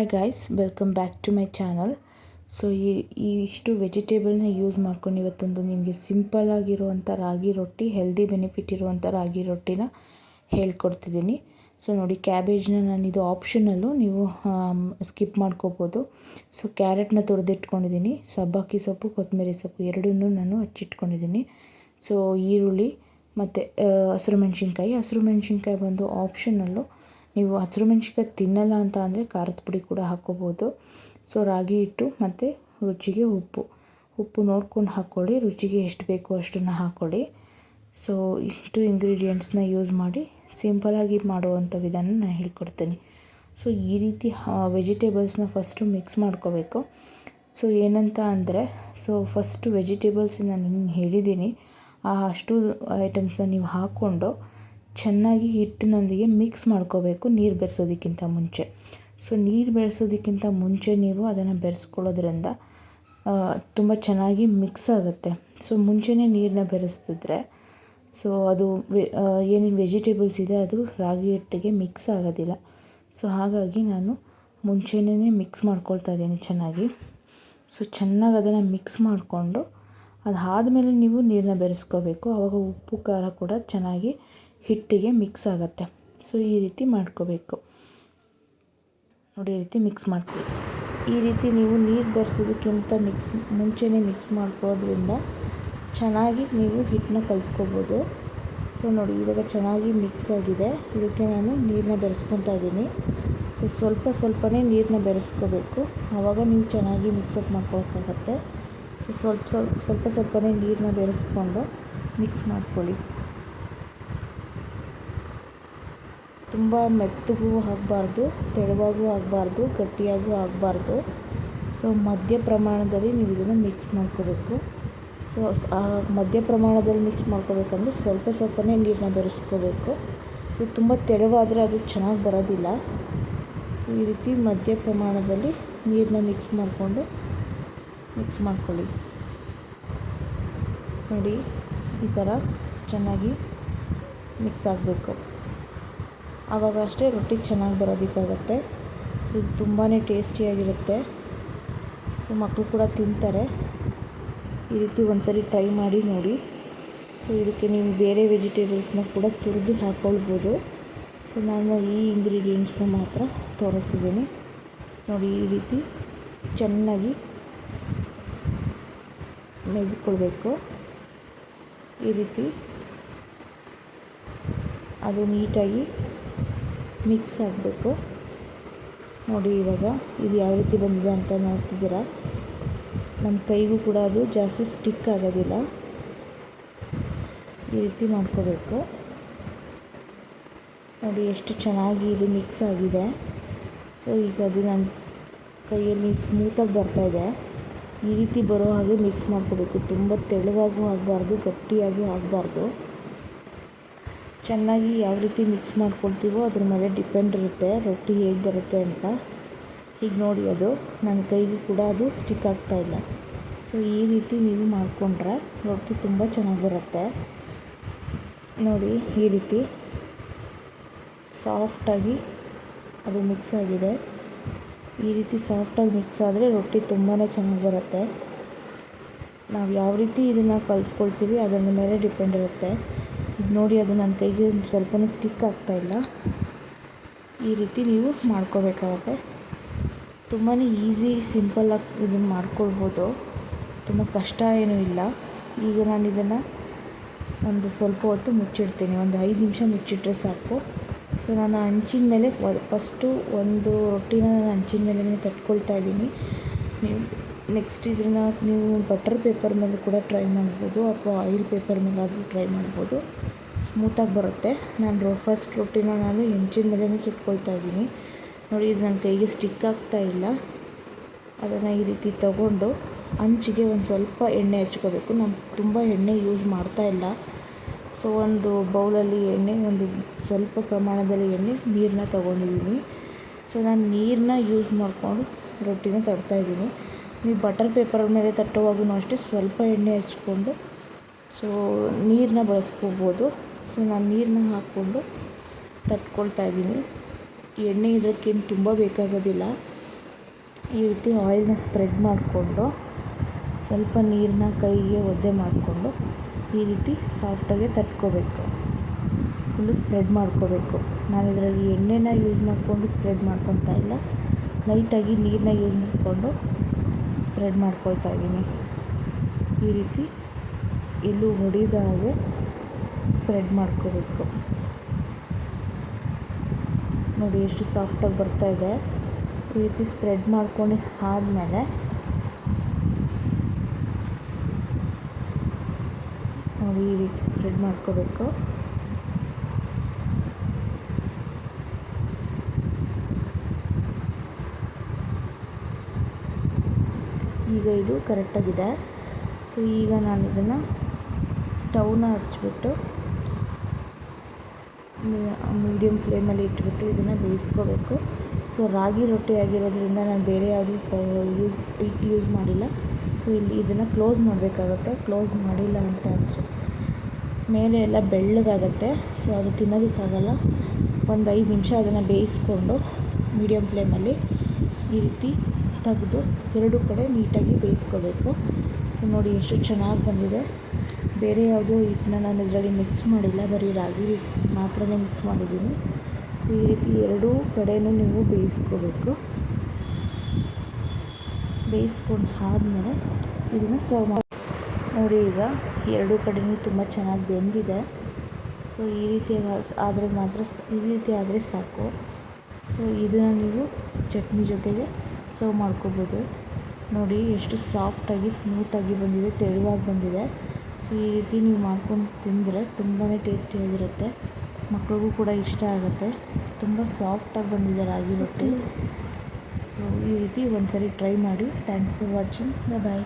Hi guys welcome back to my channel so ಈ ಇಷ್ಟು ವೆಜಿಟೇಬಲ್ನ use ಮಾಡ್ಕೊಂಡು ಇವತ್ತೊಂದು ನಿಮಗೆ ಸಿಂಪಲ್ ಆಗಿರುವಂಥ ರಾಗಿ ರೊಟ್ಟಿ ಹೆಲ್ದಿ ಬೆನಿಫಿಟ್ ಇರುವಂಥ ರಾಗಿ ರೊಟ್ಟಿನ ಹೇಳ್ಕೊಡ್ತಿದ್ದೀನಿ. ಸೊ ನೋಡಿ ಕ್ಯಾಬೇಜ್ನ ನಾನು ಇದು ಆಪ್ಷನಲ್ಲು ನೀವು ಸ್ಕಿಪ್ ಮಾಡ್ಕೋಬೋದು. ಸೊ ಕ್ಯಾರೆಟ್ನ ತೊಡೆದಿಟ್ಕೊಂಡಿದ್ದೀನಿ. ಸಬ್ಬಕ್ಕಿ ಸೊಪ್ಪು, ಕೊತ್ತಂಬರಿ ಸೊಪ್ಪು ಎರಡನ್ನೂ ನಾನು ಹಚ್ಚಿಟ್ಕೊಂಡಿದ್ದೀನಿ. ಸೊ ಈರುಳ್ಳಿ ಮತ್ತು ಹಸಿರು ಮೆಣಸಿನ್ಕಾಯಿ. ಹಸಿರು ಮೆಣಸಿನ್ಕಾಯಿ ಬಂದು ಆಪ್ಷನಲ್ಲು ನೀವು ಹಸಿರು ಮೆಣ್ಸಿನ್ಕಾಯಿ ತಿನ್ನಲ್ಲ ಅಂತ ಅಂದರೆ ಖಾರದ ಪುಡಿ ಕೂಡ ಹಾಕ್ಕೋಬೋದು ಸೊ ರಾಗಿ ಹಿಟ್ಟು ಮತ್ತು ರುಚಿಗೆ ಉಪ್ಪು. ಉಪ್ಪು ನೋಡ್ಕೊಂಡು ಹಾಕ್ಕೊಳ್ಳಿ ರುಚಿಗೆ ಎಷ್ಟು ಬೇಕೋ ಅಷ್ಟನ್ನು ಹಾಕ್ಕೊಳ್ಳಿ ಸೊ ಇಷ್ಟು ಇಂಗ್ರೀಡಿಯೆಂಟ್ಸ್ನ ಯೂಸ್ ಮಾಡಿ ಸಿಂಪಲಾಗಿ ಮಾಡುವಂಥ ವಿಧಾನ ನಾನು ಹೇಳ್ಕೊಡ್ತೀನಿ. ಸೊ ಈ ರೀತಿ ವೆಜಿಟೇಬಲ್ಸ್ನ ಫಸ್ಟು ಮಿಕ್ಸ್ ಮಾಡ್ಕೋಬೇಕು. ಸೊ ಏನಂತ ಅಂದರೆ ಸೊ ಫಸ್ಟು ವೆಜಿಟೇಬಲ್ಸ್ ನಾನು ಹೇಳಿದ್ದೀನಿ. ಆ, ಅಷ್ಟು ಐಟಮ್ಸನ್ನ ನೀವು ಹಾಕ್ಕೊಂಡು ಚೆನ್ನಾಗಿ ಹಿಟ್ಟಿನೊಂದಿಗೆ ಮಿಕ್ಸ್ ಮಾಡ್ಕೋಬೇಕು, ನೀರು ಬೆರೆಸೋದಕ್ಕಿಂತ ಮುಂಚೆ. ಸೊ ನೀರು ಬೆರೆಸೋದಕ್ಕಿಂತ ಮುಂಚೆ ನೀವು ಅದನ್ನು ಬೆರೆಸ್ಕೊಳ್ಳೋದ್ರಿಂದ ತುಂಬ ಚೆನ್ನಾಗಿ ಮಿಕ್ಸ್ ಆಗುತ್ತೆ. ಸೊ ಮುಂಚೆನೇ ನೀರನ್ನ ಬೆರೆಸ್ತಿದ್ರೆ ಸೊ ಅದು ಏನೇನು ವೆಜಿಟೇಬಲ್ಸ್ ಇದೆ ಅದು ರಾಗಿ ಹಿಟ್ಟಿಗೆ ಮಿಕ್ಸ್ ಆಗೋದಿಲ್ಲ. ಸೊ ಹಾಗಾಗಿ ನಾನು ಮುಂಚೆನೇ ಮಿಕ್ಸ್ ಮಾಡ್ಕೊಳ್ತಾ ಇದ್ದೀನಿ ಚೆನ್ನಾಗಿ. ಸೊ ಚೆನ್ನಾಗಿ ಅದನ್ನು ಮಿಕ್ಸ್ ಮಾಡಿಕೊಂಡು, ಅದಾದಮೇಲೆ ನೀವು ನೀರನ್ನ ಬೆರೆಸ್ಕೋಬೇಕು. ಆವಾಗ ಉಪ್ಪು, ಖಾರ ಕೂಡ ಚೆನ್ನಾಗಿ ಹಿಟ್ಟಿಗೆ ಮಿಕ್ಸ್ ಆಗುತ್ತೆ. ಸೊ, ಈ ರೀತಿ ಮಾಡ್ಕೋಬೇಕು. ನೋಡಿ, ಈ ರೀತಿ ಮಿಕ್ಸ್ ಮಾಡ್ಕೊಳ್ಳಿ. ಈ ರೀತಿ ನೀವು ನೀರು ಬೆರೆಸೋದಕ್ಕಿಂತ ಮಿಕ್ಸ್, ಮುಂಚೆನೇ ಮಿಕ್ಸ್ ಮಾಡ್ಕೋದ್ರಿಂದ ಚೆನ್ನಾಗಿ ನೀವು ಹಿಟ್ಟನ್ನ ಕಲಿಸ್ಕೋಬೋದು. ಸೊ, ನೋಡಿ, ಇವಾಗ ಚೆನ್ನಾಗಿ ಮಿಕ್ಸ್ ಆಗಿದೆ. ಇದಕ್ಕೆ ನಾನು ನೀರನ್ನ ಬೆರೆಸ್ಕೊತಾ ಇದ್ದೀನಿ. ಸೊ, ಸ್ವಲ್ಪ ಸ್ವಲ್ಪನೇ ನೀರನ್ನ ಬೆರೆಸ್ಕೋಬೇಕು. ಆವಾಗ ನೀವು ಚೆನ್ನಾಗಿ ಮಿಕ್ಸಪ್ ಮಾಡ್ಕೊಳಕ್ಕಾಗತ್ತೆ. ಸೊ, ಸ್ವಲ್ಪ ಸ್ವಲ್ಪ ಸ್ವಲ್ಪ ಸ್ವಲ್ಪನೇ ನೀರನ್ನ ಬೆರೆಸ್ಕೊಂಡು ಮಿಕ್ಸ್ ಮಾಡ್ಕೊಳ್ಳಿ. ತುಂಬ ಮೆತ್ತಗೂ ಆಗಬಾರ್ದು, ತೆಳುವಾಗೂ ಆಗಬಾರ್ದು, ಗಟ್ಟಿಯಾಗೂ ಆಗಬಾರ್ದು. ಸೊ ಮಧ್ಯ ಪ್ರಮಾಣದಲ್ಲಿ ನೀವು ಇದನ್ನು ಮಿಕ್ಸ್ ಮಾಡ್ಕೋಬೇಕು. ಸೊ ಮಧ್ಯ ಪ್ರಮಾಣದಲ್ಲಿ ಮಿಕ್ಸ್ ಮಾಡ್ಕೋಬೇಕಂದ್ರೆ ಸ್ವಲ್ಪ ಸ್ವಲ್ಪನೇ ನೀರನ್ನ ಬೆರೆಸ್ಕೋಬೇಕು. ಸೊ ತುಂಬ ತೆಳುವಾದರೆ ಅದು ಚೆನ್ನಾಗಿ ಬರೋದಿಲ್ಲ. ಸೊ ಈ ರೀತಿ ಮಧ್ಯ ಪ್ರಮಾಣದಲ್ಲಿ ನೀರನ್ನ ಮಿಕ್ಸ್ ಮಾಡಿಕೊಂಡು ಮಿಕ್ಸ್ ಮಾಡ್ಕೊಳ್ಳಿ. ನೋಡಿ, ಈ ಥರ ಚೆನ್ನಾಗಿ ಮಿಕ್ಸ್ ಆಗಬೇಕು. ಆವಾಗ ಅಷ್ಟೇ ರೊಟ್ಟಿ ಚೆನ್ನಾಗಿ ಬರೋದಕ್ಕಾಗತ್ತೆ. ಸೊ ಇದು ತುಂಬಾ ಟೇಸ್ಟಿಯಾಗಿರುತ್ತೆ. ಸೊ ಮಕ್ಕಳು ಕೂಡ ತಿಂತಾರೆ. ಈ ರೀತಿ ಒಂದು ಸರಿ ಟ್ರೈ ಮಾಡಿ ನೋಡಿ. ಸೊ ಇದಕ್ಕೆ ನೀವು ಬೇರೆ ವೆಜಿಟೇಬಲ್ಸ್ನ ಕೂಡ ತುರಿದು ಹಾಕ್ಕೊಳ್ಬೋದು ಸೊ ನಾನು ಈ ಇಂಗ್ರೀಡಿಯೆಂಟ್ಸ್ನ ಮಾತ್ರ ತೋರಿಸ್ತಿದ್ದೀನಿ. ನೋಡಿ, ಈ ರೀತಿ ಚೆನ್ನಾಗಿ ಮೆದ್ಕೊಳ್ಬೇಕು. ಈ ರೀತಿ ಅದು ನೀಟಾಗಿ ಮಿಕ್ಸ್ ಆಗಬೇಕು. ನೋಡಿ ಇವಾಗ ಇದು ಯಾವ ರೀತಿ ಬಂದಿದೆ ಅಂತ ನೋಡ್ತಿದ್ದೀರಾ? ನಮ್ಮ ಕೈಗೂ ಕೂಡ ಅದು ಜಾಸ್ತಿ ಸ್ಟಿಕ್ ಆಗೋದಿಲ್ಲ. ಈ ರೀತಿ ಮಾಡ್ಕೋಬೇಕು. ನೋಡಿ ಎಷ್ಟು ಚೆನ್ನಾಗಿ ಇದು ಮಿಕ್ಸ್ ಆಗಿದೆ. ಸೊ ಈಗ ಅದು ನನ್ನ ಕೈಯಲ್ಲಿ ಸ್ಮೂತಾಗಿ ಬರ್ತಾಯಿದೆ ಈ ರೀತಿ ಬರೋ ಹಾಗೆ ಮಿಕ್ಸ್ ಮಾಡ್ಕೋಬೇಕು. ತುಂಬ ತೆಳುವಾಗೂ ಆಗಬಾರ್ದು, ಗಟ್ಟಿಯಾಗೂ ಆಗಬಾರ್ದು. ಚೆನ್ನಾಗಿ ಯಾವ ರೀತಿ ಮಿಕ್ಸ್ ಮಾಡ್ಕೊಳ್ತೀವೋ ಅದ್ರ ಮೇಲೆ ಡಿಪೆಂಡ್ ಇರುತ್ತೆ ರೊಟ್ಟಿ ಹೇಗೆ ಬರುತ್ತೆ ಅಂತ. ಈಗ ನೋಡಿ ಅದು, ನನ್ನ ಕೈಗೂ ಕೂಡ ಅದು ಸ್ಟಿಕ್ ಆಗ್ತಾಯಿಲ್ಲ ಸೊ, ಈ ರೀತಿ ನೀವು ಮಾಡಿಕೊಂಡ್ರೆ ರೊಟ್ಟಿ ತುಂಬ ಚೆನ್ನಾಗಿ ಬರುತ್ತೆ. ನೋಡಿ, ಈ ರೀತಿ ಸಾಫ್ಟಾಗಿ ಅದು ಮಿಕ್ಸ್ ಆಗಿದೆ. ಈ ರೀತಿ ಸಾಫ್ಟಾಗಿ ಮಿಕ್ಸ್ ಆದರೆ ರೊಟ್ಟಿ ತುಂಬಾ ಚೆನ್ನಾಗಿ ಬರುತ್ತೆ. ನಾವು ಯಾವ ರೀತಿ ಇದನ್ನು ಕಲಿಸ್ಕೊಳ್ತೀವಿ ಅದರ ಮೇಲೆ ಡಿಪೆಂಡ್ ಇರುತ್ತೆ. ಈಗ ನೋಡಿ, ಅದು ನನ್ನ ಕೈಗೆ ಒಂದು ಸ್ವಲ್ಪನೂ ಸ್ಟಿಕ್ ಆಗ್ತಾಯಿಲ್ಲ ಈ ರೀತಿ ನೀವು ಮಾಡ್ಕೋಬೇಕಾಗತ್ತೆ. ತುಂಬಾ ಈಸಿ ಸಿಂಪಲ್ಲಾಗಿ ಇದನ್ನು ಮಾಡ್ಕೊಳ್ಬೋದು. ತುಂಬ ಕಷ್ಟ ಏನೂ ಇಲ್ಲ. ಈಗ ನಾನು ಇದನ್ನು ಒಂದು ಸ್ವಲ್ಪ ಹೊತ್ತು ಮುಚ್ಚಿಡ್ತೀನಿ. ಒಂದು ಐದು ನಿಮಿಷ ಮುಚ್ಚಿಟ್ರೆ ಸಾಕು. ಸೊ ನಾನು ಹಂಚಿನ ಮೇಲೆ ಫಸ್ಟು ಒಂದು ರೊಟ್ಟಿನ ನಾನು ಹಂಚಿನ ಮೇಲೆ ತಟ್ಕೊಳ್ತಾ ಇದ್ದೀನಿ. ನೀವು ನೆಕ್ಸ್ಟ್ ಇದನ್ನು ನೀವು ಬಟರ್ ಪೇಪರ್ ಮೇಲೆ ಕೂಡ ಟ್ರೈ ಮಾಡ್ಬೋದು ಅಥವಾ ಆಯಿಲ್ ಪೇಪರ್ ಮೇಲೆ ಆದರೂ ಟ್ರೈ ಮಾಡ್ಬೋದು. ಸ್ಮೂತಾಗಿ ಬರುತ್ತೆ. ನಾನು ರೋ ಫಸ್ಟ್ ರೊಟ್ಟಿನ ನಾನು ಹೆಂಚಿನ ಮೇಲೇ ಸುಟ್ಕೊಳ್ತಾ ಇದ್ದೀನಿ. ನೋಡಿ, ಇದು ನನ್ನ ಕೈಗೆ ಸ್ಟಿಕ್ ಆಗ್ತಾ ಇಲ್ಲ. ಅದನ್ನು ಈ ರೀತಿ ತಗೊಂಡು ಅಂಚಿಗೆ ಒಂದು ಸ್ವಲ್ಪ ಎಣ್ಣೆ ಹಚ್ಕೋಬೇಕು. ನಾನು ತುಂಬ ಎಣ್ಣೆ ಯೂಸ್ ಮಾಡ್ತಾ ಇಲ್ಲ. ಸೊ ಒಂದು ಬೌಲಲ್ಲಿ ಎಣ್ಣೆ, ಒಂದು ಸ್ವಲ್ಪ ಪ್ರಮಾಣದಲ್ಲಿ ಎಣ್ಣೆ ನೀರನ್ನ ತಗೊಂಡಿದ್ದೀನಿ. ಸೊ ನಾನು ನೀರನ್ನ ಯೂಸ್ ಮಾಡಿಕೊಂಡು ರೊಟ್ಟಿನ ತಡ್ತಾಯಿದ್ದೀನಿ ನೀವು ಬಟರ್ ಪೇಪರ್ ಮೇಲೆ ತಟ್ಟುವಾಗೂ ಅಷ್ಟೇ, ಸ್ವಲ್ಪ ಎಣ್ಣೆ ಹಚ್ಕೊಂಡು ಸೊ ನೀರನ್ನ ಬಳಸ್ಕೋಬೋದು. ಸೊ ನಾನು ನೀರನ್ನ ಹಾಕ್ಕೊಂಡು ತಟ್ಕೊಳ್ತಾ ಇದ್ದೀನಿ. ಎಣ್ಣೆ ಇದಕ್ಕೇನು ತುಂಬ ಬೇಕಾಗೋದಿಲ್ಲ. ಈ ರೀತಿ ಆಯಿಲ್ನ ಸ್ಪ್ರೆಡ್ ಮಾಡಿಕೊಂಡು, ಸ್ವಲ್ಪ ನೀರನ್ನ ಕೈಗೆ ಒದ್ದೆ ಮಾಡಿಕೊಂಡು ಈ ರೀತಿ ಸಾಫ್ಟಾಗೆ ತಟ್ಕೋಬೇಕು. ಫುಲ್ಲು ಸ್ಪ್ರೆಡ್ ಮಾಡ್ಕೋಬೇಕು. ನಾನು ಇದರಲ್ಲಿ ಎಣ್ಣೆನ ಯೂಸ್ ಮಾಡಿಕೊಂಡು ಸ್ಪ್ರೆಡ್ ಮಾಡ್ಕೊತಾ ಇಲ್ಲ. ಲೈಟಾಗಿ ನೀರನ್ನ ಯೂಸ್ ಮಾಡಿಕೊಂಡು ಸ್ಪ್ರೆಡ್ ಮಾಡ್ಕೊಳ್ತಾ ಇದ್ದೀನಿ. ಈ ರೀತಿ ಎಲ್ಲೂ ಹೊಡಿದ ಹಾಗೆ ಸ್ಪ್ರೆಡ್ ಮಾಡ್ಕೋಬೇಕು. ನೋಡಿ ಎಷ್ಟು ಸಾಫ್ಟಾಗಿ ಬರ್ತಾ ಇದೆ. ಈ ರೀತಿ ಸ್ಪ್ರೆಡ್ ಮಾಡ್ಕೊಂಡು ಆದಮೇಲೆ ನೋಡಿ ಈ ರೀತಿ ಸ್ಪ್ರೆಡ್ ಮಾಡ್ಕೋಬೇಕು. ಈಗ ಇದು ಕರೆಕ್ಟಾಗಿದೆ. ಸೊ ಈಗ ನಾನು ಇದನ್ನು ಸ್ಟವ್ನ ಹಚ್ಬಿಟ್ಟು ಮೀಡಿಯಮ್ ಫ್ಲೇಮಲ್ಲಿ ಇಟ್ಬಿಟ್ಟು ಇದನ್ನು ಬೇಯಿಸ್ಕೋಬೇಕು. ಸೊ ರಾಗಿ ರೊಟ್ಟಿ ಆಗಿರೋದ್ರಿಂದ ನಾನು ಬೇರೆ ಯಾವುದೂ ಯೂಸ್ ಹಿಟ್ಟು ಯೂಸ್ ಮಾಡಿಲ್ಲ. ಸೊ ಇಲ್ಲಿ ಇದನ್ನು ಕ್ಲೋಸ್ ಮಾಡಬೇಕಾಗತ್ತೆ. ಕ್ಲೋಸ್ ಮಾಡಿಲ್ಲ ಅಂತ ಅಂದರೆ ಮೇಲೆ ಎಲ್ಲ ಬೆಳ್ಳಗಾಗತ್ತೆ. ಸೊ ಅದು ತಿನ್ನೋದಕ್ಕಾಗಲ್ಲ. ಒಂದು ಐದು ನಿಮಿಷ ಅದನ್ನು ಬೇಯಿಸ್ಕೊಂಡು ಮೀಡಿಯಮ್ ಫ್ಲೇಮಲ್ಲಿ ಈ ರೀತಿ ತೆಗೆದು ಎರಡು ಕಡೆ ನೀಟಾಗಿ ಬೇಯಿಸ್ಕೋಬೇಕು. ಸೊ, ನೋಡಿ ಎಷ್ಟು ಚೆನ್ನಾಗಿ ಬಂದಿದೆ. ಬೇರೆ ಯಾವುದೋ ಹಿಟ್ಟನ್ನ ನಾನು ಇದರಲ್ಲಿ ಮಿಕ್ಸ್ ಮಾಡಿಲ್ಲ. ಬರೀ ರಾಗಿ ಹಿಟ್ಟು ಮಾತ್ರನೇ ಮಿಕ್ಸ್ ಮಾಡಿದ್ದೀನಿ. ಸೊ, ಈ ರೀತಿ ಎರಡೂ ಕಡೆಯೂ ನೀವು ಬೇಯಿಸ್ಕೋಬೇಕು. ಬೇಯಿಸ್ಕೊಂಡು ಆದಮೇಲೆ ಇದನ್ನು ಸರ್ವ್ ಮಾಡಿ, ನೋಡಿ ಈಗ ಎರಡೂ ಕಡೆಯೂ ತುಂಬ ಚೆನ್ನಾಗಿ ಬೆಂದಿದೆ. ಸೊ, ಈ ರೀತಿ ಆದರೆ ಮಾತ್ರ ಈ ರೀತಿ ಆದರೆ ಸಾಕು. ಸೊ, ಇದನ್ನು ನೀವು ಚಟ್ನಿ ಜೊತೆಗೆ ಸರ್ವ್ ಮಾಡ್ಕೋಬೋದು. ನೋಡಿ, ಎಷ್ಟು ಸಾಫ್ಟಾಗಿ ಸ್ಮೂತಾಗಿ ಬಂದಿದೆ, ತೆಳುವಾಗಿ ಬಂದಿದೆ. ಸೊ ಈ ರೀತಿ ನೀವು ಮಾಡ್ಕೊಂಡು ತಿಂದರೆ ತುಂಬಾ ಟೇಸ್ಟಿಯಾಗಿರುತ್ತೆ ಮಕ್ಳಿಗೂ ಕೂಡ ಇಷ್ಟ ಆಗುತ್ತೆ. ತುಂಬ ಸಾಫ್ಟಾಗಿ ಬಂದಿದೆ ರಾಗಿ ರೊಟ್ಟಿ. ಸೊ ಈ ರೀತಿ ಒಂದು ಸರಿ ಟ್ರೈ ಮಾಡಿ. Thanks for watching bye